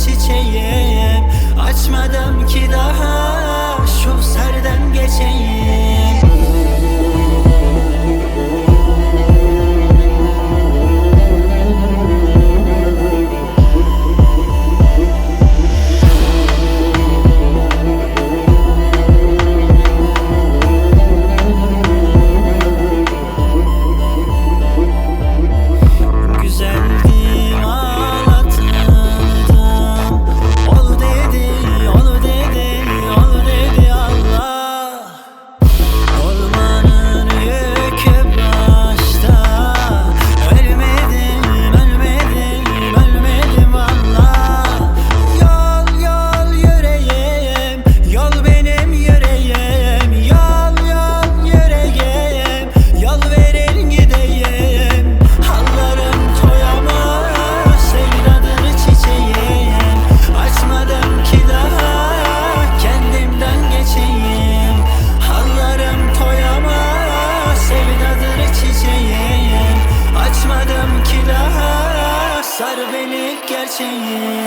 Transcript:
çiçeğim. Açmadım ki daha watching you.